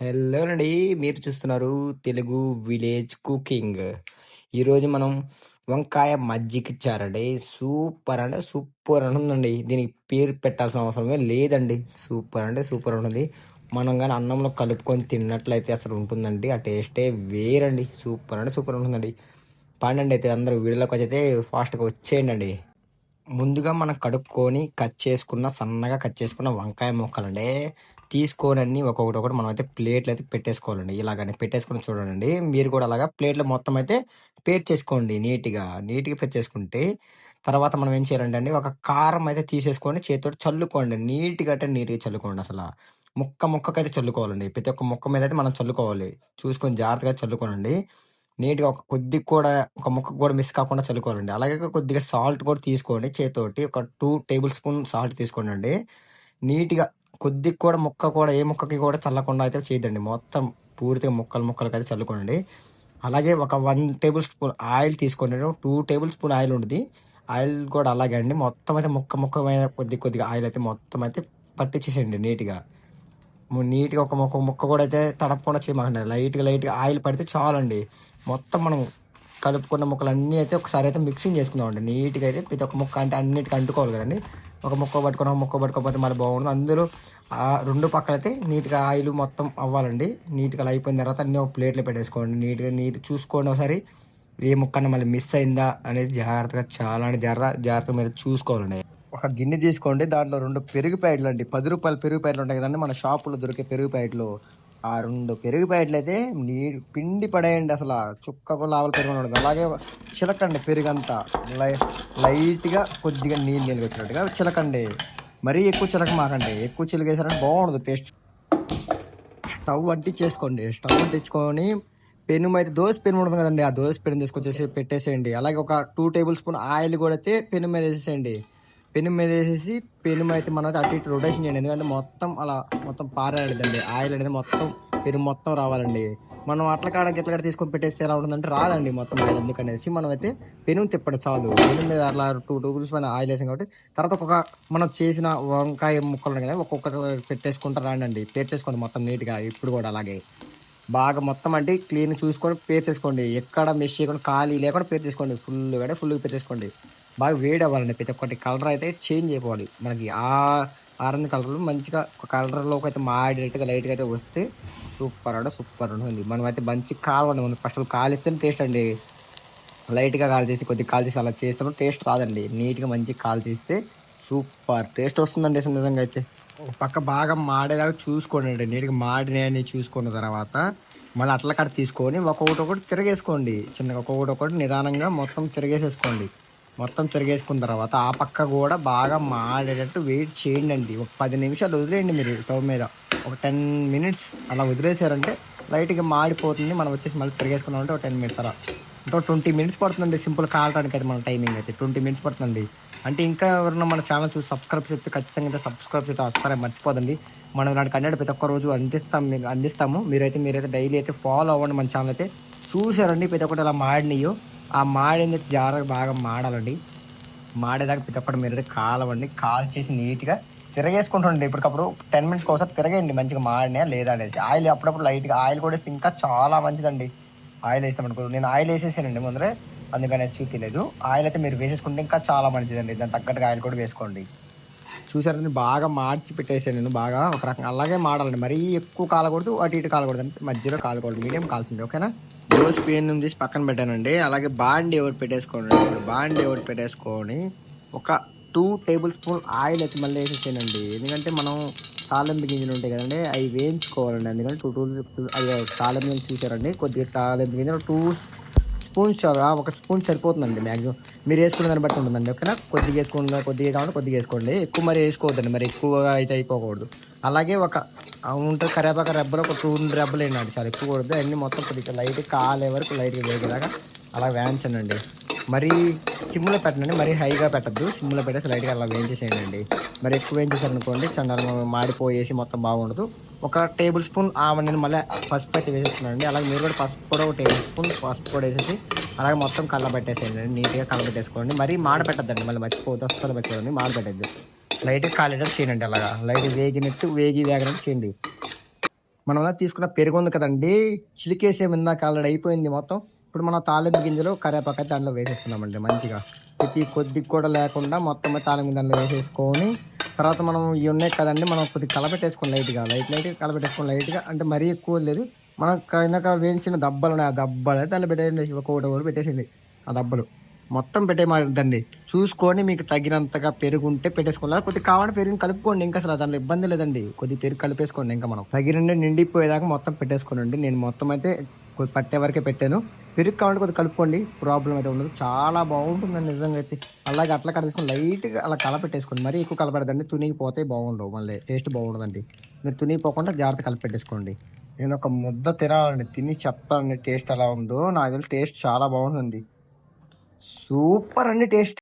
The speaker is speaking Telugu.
హలో అండి. మీరు చూస్తున్నారు తెలుగు విలేజ్ కుకింగ్. ఈరోజు మనం వంకాయ మజ్జిగ చారండి సూపర్ అంటే సూపర్ అని ఉందండి దీనికి పేరు పెట్టాల్సిన అవసరమే లేదండి. సూపర్ అంటే సూపర్ ఉంటుంది. మనం కానీ అన్నంలో కలుపుకొని తిన్నట్లయితే అసలు ఉంటుందండి. ఆ టేస్టే వేరండి. సూపర్ అంటే సూపర్ ఉంటుందండి. పండండి అయితే అందరూ వీడియోలోకి అయితే ఫాస్ట్గా వచ్చేయండి ముందుగా మనం కడుక్కొని కట్ చేసుకున్న సన్నగా కట్ చేసుకున్న వంకాయ ముక్కలండి. తీసుకోనండి. ఒక్కొక్కటి ఒకటి మనం అయితే ప్లేట్లు అయితే పెట్టేసుకోవాలండి. ఇలాగని పెట్టేసుకొని చూడండి. మీరు కూడా అలాగా ప్లేట్లు మొత్తం అయితే పేర్చేసుకోండి నీట్గా. నీట్గా పెట్టేసుకుంటే తర్వాత మనం ఏం చేయాలంటే అండి ఒక కారం అయితే తీసేసుకొని చేతితో చల్లుకోండి. నీట్గా అంటే నీట్గా చల్లుకోండి అసలు. ముక్క ముక్కకైతే చల్లుకోవాలండి. ప్రతి ఒక్క ముక్క మీద అయితే మనం చల్లుకోవాలి. చూసుకొని జాగ్రత్తగా చల్లుకోనండి. నీట్గా ఒక కొద్ది కూడా ఒక ముక్క కూడా మిస్ కాకుండా చల్లుకోవాలండి. అలాగే కొద్దిగా సాల్ట్ కూడా తీసుకోండి చేతితోటి. ఒక టూ టేబుల్ స్పూన్ సాల్ట్ తీసుకోండి నీట్గా కొద్దిగా కూడా ముక్క కూడా ఏ ముక్కకి కూడా చల్లకుండా అయితే చేయదండి మొత్తం పూర్తిగా ముక్కలు ముక్కలకి అయితే చల్లుకోండి అలాగే ఒక వన్ టేబుల్ స్పూన్ ఆయిల్ తీసుకోండి. టూ టేబుల్ స్పూన్ ఆయిల్ ఉంటుంది ఆయిల్ కూడా అలాగే అండి. మొత్తం అయితే ముక్క ముక్క మీద కొద్ది కొద్దిగా ఆయిల్ అయితే మొత్తం అయితే పట్టించేసేయండి నీట్గా. నీట్గా ఒక ముక్క ముక్క కూడా అయితే తడపకుండా చేయమండి. లైట్గా లైట్గా ఆయిల్ పడితే చాలండి. మొత్తం మనం కలుపుకున్న ముక్కలు అన్నీ అయితే ఒకసారి అయితే మిక్సింగ్ చేసుకుందామండి. నీట్గా అయితే ప్రతి ఒక్క ముక్క అంటే అన్నిటికీ అంటుకోవాలి కదండి. ఒక ముక్క పట్టుకుని ఒక ముక్క పట్టుకోకపోతే మళ్ళీ బాగుంటుంది అందులో ఆ రెండు పక్కలైతే నీట్గా ఆయిల్ మొత్తం అవ్వాలండి. నీట్గా అలా అయిపోయిన తర్వాత అన్నీ ఒక ప్లేట్లో పెట్టేసుకోండి. నీట్గా నీట్ చూసుకోండి ఒకసారి. ఏ ముక్కన మళ్ళీ మిస్ అయిందా అనేది జాగ్రత్తగా చాలా అంటే జాగ్రత్త జాగ్రత్తగా మీరు చూసుకోవాలండి. ఒక గిన్నె తీసుకోండి. దాంట్లో రెండు పెరుగు ప్యాకెట్లు అండి. పది రూపాయలు పెరుగు ప్యాకెట్లు ఉంటాయి కదండి. మన షాపులో దొరికే పెరుగు ప్యాకెట్లు. ఆ రెండు పెరుగు ప్యాకెట్లు నీ పిండి పడేయండి అసలు. చుక్కకు లావల పెరుగు ఉండదు. అలాగే చిలకండి పెరుగు అంతా లై లైట్గా కొద్దిగా నీళ్ళు నీళ్ళు వచ్చినట్టుగా చిలకండి. మరీ ఎక్కువ చిలక మాకండి. ఎక్కువ చిలకేసారంటే బాగుండదు. Taste stove అంటించేసుకోండి. స్టవ్ తెచ్చుకొని పెను అయితే దోశ పెను ఉంటుంది కదండి. ఆ దోశ పెను తీసుకొచ్చేసి పెట్టేసేయండి. అలాగే ఒక టూ టేబుల్ స్పూన్ ఆయిల్ కూడా అయితే పెను మీద వేసేసేయండి. పెను మీద వేసేసి పెను అయితే మనం అయితే అటు ఇటు రొటేషన్ చేయండి. ఎందుకంటే మొత్తం అలా మొత్తం పారాడదండి ఆయిల్ అనేది మొత్తం పెను మొత్తం రావాలండి. మనం అట్ల కాడ గిట్ల కాడ తీసుకొని పెట్టేస్తే ఎలా ఉంటుందంటే రాదండి మొత్తం ఆయిల్ ఎందుకనేసి మనం అయితే పెను తిప్పడం చాలు. పెను మీద అట్లా టూ టూబుల్స్ పైన ఆయిల్ వేసాం కాబట్టి తర్వాత ఒక్కొక్క మనం చేసిన వంకాయ ముక్కలు ఉన్నాయి కదా ఒక్కొక్కటి పెట్టేసుకుంటా రాండి పెట్టేసుకోండి మొత్తం నీట్గా ఇప్పుడు కూడా అలాగే. బాగా మొత్తం అంటే క్లీన్ చూసుకొని పేరు తీసుకోండి ఎక్కడ మిస్ చేయకుండా ఖాళీ లేకుండా పేరు తీసుకోండి ఫుల్గా ఫుల్గా పెట్టేసుకోండి బాగా వేడి అవ్వాలండి. ప్రతి ఒక్కటి కలర్ అయితే చేంజ్ అయిపోవాలి. మనకి ఆ ఆరెంజ్ కలర్లు మంచిగా ఒక కలర్లోకి అయితే మాడినట్టుగా లైట్గా అయితే వస్తే సూపర్ అంటే సూపర్ ఉంటుంది. మనం అయితే మంచి కాలవండి మనం ఫస్ట్ కాలిస్తేనే టేస్ట్ అండి. లైట్గా కాల్ చేసి కొద్దిగా కాల్ చేసి అలా చేస్తాము టేస్ట్ రాదండి. నీట్గా మంచిగా కాల్ చేస్తే సూపర్ టేస్ట్ వస్తుందండి అసలు నిజంగా అయితే. ఒక పక్క బాగా మాడేదాకా చూసుకోండి అండి. నీట్గా మాడినాయని చూసుకున్న తర్వాత మళ్ళీ అట్ల కట్ట తీసుకొని ఒక్కొక్కటి ఒకటి తిరగేసుకోండి. చిన్నగా ఒక్కొక్కటి ఒకటి నిదానంగా మొత్తం తిరగేసేసుకోండి. మొత్తం తిరిగేసుకున్న తర్వాత ఆ పక్క కూడా బాగా మాడేటట్టు వెయిట్ చేయండి అండి ఒక పది నిమిషాలు వదిలేయండి మీరు స్టవ్ మీద. ఒక టెన్ మినిట్స్ అలా వదిలేసారంటే లైట్గా మాడిపోతుంది. మనం వచ్చేసి మళ్ళీ తిరిగేసుకున్నామంటే ఒక టెన్ మినిట్స్ అలా. ఇంకో ట్వంటీ మినిట్స్ పడుతుంది సింపుల్ కాలటానికి అయితే మన టైమింగ్ అయితే. ట్వంటీ మినిట్స్ పడుతుంది అంటే ఇంకా ఎవరైనా మన ఛానల్ చూసి సబ్స్క్రైబ్ చెప్తే ఖచ్చితంగా అయితే సబ్స్క్రైబ్ చేస్తే అసలు మర్చిపోదండి. మనం ఇలాంటి కంటెంట్ ప్రతి ఒక్క రోజు అందిస్తాం మీకు అందిస్తాము. మీరైతే మీరైతే డైలీ అయితే ఫాలో అవ్వండి మన ఛానల్ అయితే. చూసారండి ప్రతి ఒక్కటి అలా మాడినయో. ఆ మాడింది జాగ్రత్తగా బాగా మాడాలండి. మాడేదాకా పితప్పటి మీరు కాలవండి. కాల్ చేసి నీట్గా తిరగేసుకుంటుండండి. ఇప్పటికప్పుడు టెన్ మినిట్స్కి ఒకసారి తిరగండి మంచిగా మాడినా లేదా అనేసి. ఆయిల్ అప్పుడప్పుడు లైట్గా ఆయిల్ కూడా వేస్తే ఇంకా చాలా మంచిదండి. ఆయిల్ వేస్తామనుకో నేను ఆయిల్ వేసేసానండి ముందరే. అందుకనేసి చూపించలేదు ఆయిల్ అయితే మీరు వేసేసుకుంటే ఇంకా చాలా మంచిదండి. దాని తగ్గట్టుగా ఆయిల్ కూడా వేసుకోండి. చూసారండి బాగా మార్చి పెట్టేసాను నేను బాగా ఒక రకంగా. అలాగే మాడాలండి. మరీ ఎక్కువ కాలకూడదు అటు ఇటు కాలకూడదు. అంటే మధ్యలో కాలకూడదు మీడియం కాల్సింది ఓకేనా? దోశ పేన్ తీసి పక్కన పెట్టానండి. అలాగే బాండి ఒకటి పెట్టేసుకోండి ఇప్పుడు బాండి ఒకటి పెట్టేసుకొని ఒక టూ టేబుల్ స్పూన్ ఆయిల్ అయితే మళ్ళీ వేసేసానండి ఎందుకంటే మనం తాలింపు గింజలు ఉంటాయి కదండి అవి వేయించుకోవాలండి. ఎందుకంటే టూ టూ అవి తాలింపు గింజలు చూసారండి. కొద్దిగా తాలింపు గింజలు టూ స్పూన్స్ ఒక స్పూన్ సరిపోతుందండి మ్యాక్సిమం. మీరు వేసుకున్న దాన్ని బట్టి ఉంటుందండి ఓకేనా? కొద్దిగా వేసుకున్న కొద్దిగా కావాలి కొద్దిగా వేసుకోండి. ఎక్కువ మరి వేసుకోవద్దండి మరి ఎక్కువగా అయితే అయిపోకూడదు. అలాగే ఒక ఉంటుంది కరేపాక రెబ్బలు ఒక టూ రెబ్బలు వేయండి సార్. ఎక్కువ కూడదు అన్నీ మొత్తం కొద్దిగా లైట్ కాలే వరకు లైట్గా వేగేలాగా అలా వేయించండి మరి సిమ్లో పెట్టండి మరి హైగా పెట్టద్దు. సిమ్లో పెట్టేసి లైట్గా అలా వేయించేసేయండి. మరి ఎక్కువ వేయించేసారనుకోండి చండాలు మాడిపోయేసి మొత్తం బాగుండదు. ఒక టేబుల్ స్పూన్ ఆమె నేను మళ్ళీ పసుపు అయితే వేసేస్తున్నానండి. అలాగే మీరు కూడా పసుపు కూడా ఒక టేబుల్ స్పూన్ పసుపు కూడా వేసేసి అలాగే మొత్తం కళ్ళబెట్టేసేయండి నీట్గా కళ్ళబెట్టేసుకోండి మరీ మాడ పెట్టద్దండి మళ్ళీ మర్చిపోతే అస్సలు పెట్టండి మాడ పెట్టద్దు. లైట్గా కాలేటట్టు చేయండి అలాగా. లైట్ వేగినట్టు వేగి వేగనట్టు చేయండి. మనం అలా తీసుకున్న పెరుగు ఉంది కదండి చిలికేసే ఇందాక ఆల్రెడీ అయిపోయింది మొత్తం. ఇప్పుడు మన తాలింపు గింజలు కరేపాక దాంట్లో వేసేస్తున్నామండి మంచిగా. ప్రతి కొద్ది కూడా లేకుండా మొత్తం తాలింపు దాంట్లో వేసేసుకొని తర్వాత మనం ఇవి ఉన్నాయి కదండి మనం కొద్దిగా కలపెట్టేసుకోండి లైట్గా లైట్ లైట్గా కలపెట్టేసుకోండి లైట్గా అంటే మరీ ఎక్కువ లేదు. మనం ఇందాక వేయించిన దబ్బలు ఉన్నాయి ఆ దబ్బలు అయితే పెట్టేయండి. ఒకటి ఒకటి పెట్టేసింది ఆ దబ్బలు. మొత్తం పెట్టేయమండి చూసుకొని మీకు తగినంతగా పెరుగు ఉంటే పెట్టేసుకోవాలి. కొద్దిగా కావాలంటే పెరుగుని కలుపుకోండి. ఇంకా అసలు దాంట్లో ఇబ్బంది లేదండి. కొద్ది పెరుగు కలిపేసుకోండి ఇంకా మనం. తగినండి నిండిపోయేదాకా మొత్తం పెట్టేసుకోనండి నేను మొత్తం అయితే కొద్ది పట్టే వరకే పెట్టాను. పెరుగు కావాలంటే కొద్దిగా కలుపుకోండి. ప్రాబ్లం అయితే ఉండదు. చాలా బాగుంటుందండి నిజంగా అయితే. అలాగే అట్లా కట్టేసుకొని లైట్గా అలా కలపెట్టేసుకోండి మరీ ఎక్కువ కలపెడదండి. తునిగిపోతే బాగుండవు. మళ్ళీ టేస్ట్ బాగుండదండి. మీరు తునిగిపోకుండా జాగ్రత్త కలిపెట్టేసుకోండి నేను ఒక ముద్ద తినాలండి తిని చెప్తానండి టేస్ట్ ఎలా ఉందో నాకు తెలిసి టేస్ట్ చాలా బాగుంటుంది. సూపర్ అండి టేస్ట్